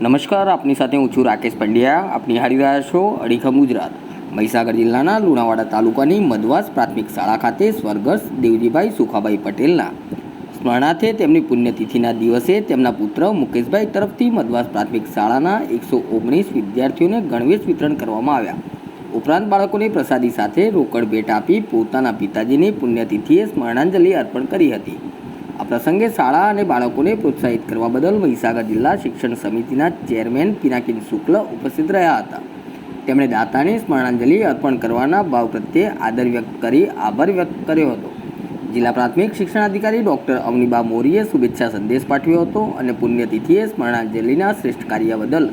નમસ્કાર, આપની સાથે હું છું રાકેશ પંડ્યા. આપની હારી રહ્યા છો અડીખમ ગુજરાત. મહીસાગર જિલ્લાના લુણાવાડા તાલુકાની મધવાસ પ્રાથમિક શાળા ખાતે સ્વર્ગસ્થ દેવજીભાઈ સુખાભાઈ પટેલના સ્મરણાર્થે તેમની પુણ્યતિથિના દિવસે તેમના પુત્ર મુકેશભાઈ તરફથી મધવાસ પ્રાથમિક શાળાના એકસો ઓગણીસ વિદ્યાર્થીઓને ગણવેશ વિતરણ કરવામાં આવ્યા. ઉપરાંત બાળકોને પ્રસાદી સાથે રોકડ ભેટ આપી પોતાના પિતાજીની પુણ્યતિથિએ સ્મરણાંજલિ અર્પણ કરી હતી. આ પ્રસંગે શાળા અને બાળકોને પ્રોત્સાહિત કરવા બદલ મહીસાગર જિલ્લા શિક્ષણ સમિતિના ચેરમેન પિનાકિન શુક્લ ઉપસ્થિત રહ્યા હતા. તેમણે દાતાને સ્મરણાંજલિ અર્પણ કરવાના ભાવ પ્રત્યે આદર વ્યક્ત કરી આભાર વ્યક્ત કર્યો હતો. જિલ્લા પ્રાથમિક શિક્ષણાધિકારી ડૉક્ટર અવનીબા મોરીએ શુભેચ્છા સંદેશ પાઠવ્યો હતો અને પુણ્યતિથિએ સ્મરણાંજલિના શ્રેષ્ઠ કાર્ય બદલ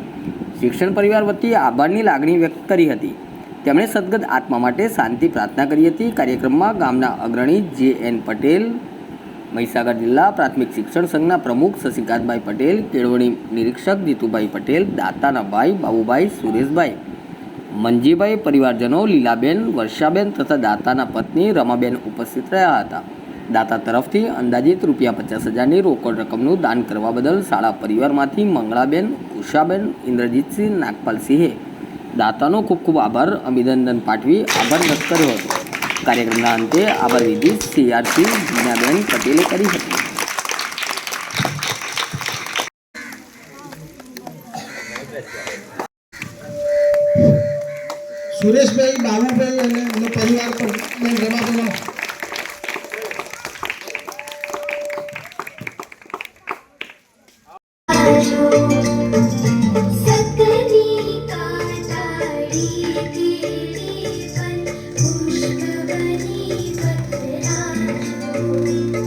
શિક્ષણ પરિવાર વતી આભારની લાગણી વ્યક્ત કરી હતી. તેમણે સદગત આત્મા માટે શાંતિ પ્રાર્થના કરી હતી. કાર્યક્રમમાં ગામના અગ્રણી જે એન પટેલ મહીસાગર જિલ્લા પ્રાથમિક શિક્ષણ સંઘના પ્રમુખ શશિકાંતભાઈ પટેલ, કેળવણી નિરીક્ષક જીતુભાઈ પટેલ દાતાના ભાઈ બાબુભાઈ, સુરેશભાઈ, મંજીભાઈ, પરિવારજનો લીલાબેન, વર્ષાબેન તથા દાતાના પત્ની રમાબેન ઉપસ્થિત રહ્યા હતા. દાતા તરફથી અંદાજિત રૂપિયા પચાસ હજારની રોકડ રકમનું દાન કરવા બદલ શાળા પરિવારમાંથી મંગળાબેન, ઉષાબેન, ઇન્દ્રજીતસિંહ, નાગપાલસિંહે દાતાનો ખૂબ ખૂબ આભાર, અભિનંદન પાઠવી આભાર વ્યક્ત કર્યો હતો. કાર્યક્રમના અંતે આભારવિધિ સીઆરસી મીનાબેન પટેલે કરી હતી સુરેશભાઈ બાબુભાઈ અને એમનો પરિવાર પણ રમાતોનો Thank you. Música